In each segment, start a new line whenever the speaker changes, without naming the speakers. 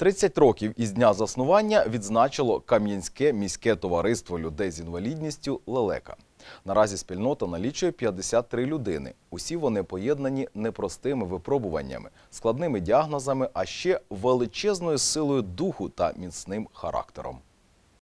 30 років із дня заснування відзначило Кам'янське міське товариство людей з інвалідністю Лелека. Наразі спільнота налічує 53 людини. Усі вони поєднані непростими випробуваннями, складними діагнозами, а ще величезною силою духу та міцним характером.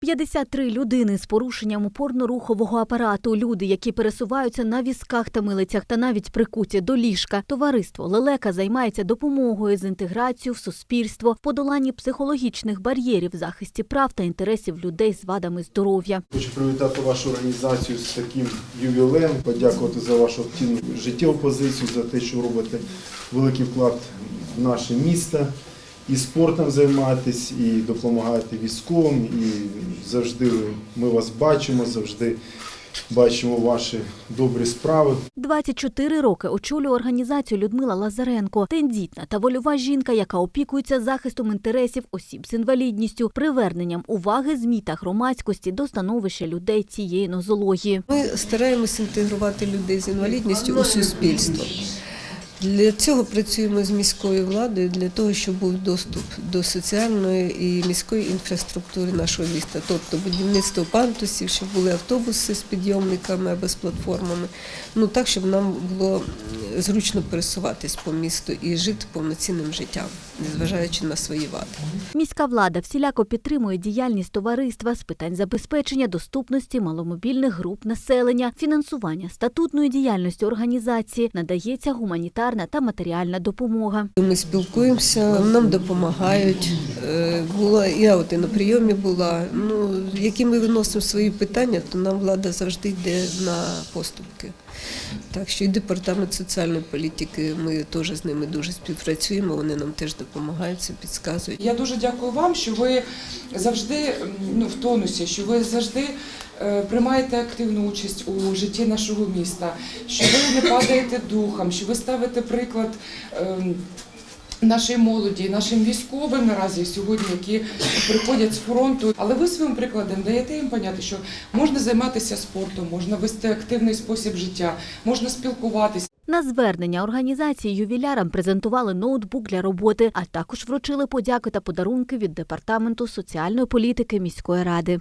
53 людини з порушенням опорно-рухового апарату, люди, які пересуваються на візках та милицях та навіть прикуті до ліжка. Товариство Лелека займається допомогою з інтеграцією в суспільство, подоланні психологічних бар'єрів, захисті прав та інтересів людей з вадами здоров'я.
Хочу привітати вашу організацію з таким ювілеєм, подякувати за вашу активну життєву позицію, за те, що робите великий вклад в наше місто. І спортом займаєтесь, і допомагаєте військовим, і завжди ми вас бачимо, завжди бачимо ваші добрі справи.
24 роки очолює організацію Людмила Лазаренко, тендітна та вольова жінка, яка опікується захистом інтересів осіб з інвалідністю, приверненням уваги ЗМІ та громадськості до становища людей цієї нозології.
Ми стараємося інтегрувати людей з інвалідністю у суспільство. Для цього працюємо з міською владою для того, щоб був доступ до соціальної і міської інфраструктури нашого міста, тобто будівництво пантусів, щоб були автобуси з підйомниками або з платформами. Ну так, щоб нам було зручно пересуватись по місту і жити повноцінним життям, незважаючи на свої вади.
Міська влада всіляко підтримує діяльність товариства з питань забезпечення доступності маломобільних груп населення, фінансування статутної діяльності організації, надається гуманітарна та матеріальна допомога.
Ми спілкуємося, нам допомагають. Е, Була я от і на прийомі була. Ну які ми виносимо свої питання, то нам влада завжди йде на поступки. Так що і департамент соціальної політики, ми теж з ними дуже співпрацюємо. Вони нам теж допомагають, це підказують.
Я дуже дякую вам, що ви завжди ну, в тонусі, що ви завжди приймаєте активну участь у житті нашого міста, що ви не падаєте духом, що ви ставите приклад. ем, Нашій молоді, нашим військовим наразі сьогодні, які приходять з фронту, але ви своїм прикладом даєте їм поняти, що можна займатися спортом, можна вести активний спосіб життя, можна спілкуватися.
На звернення організації ювілярам презентували ноутбук для роботи, а також вручили подяки та подарунки від департаменту соціальної політики міської ради.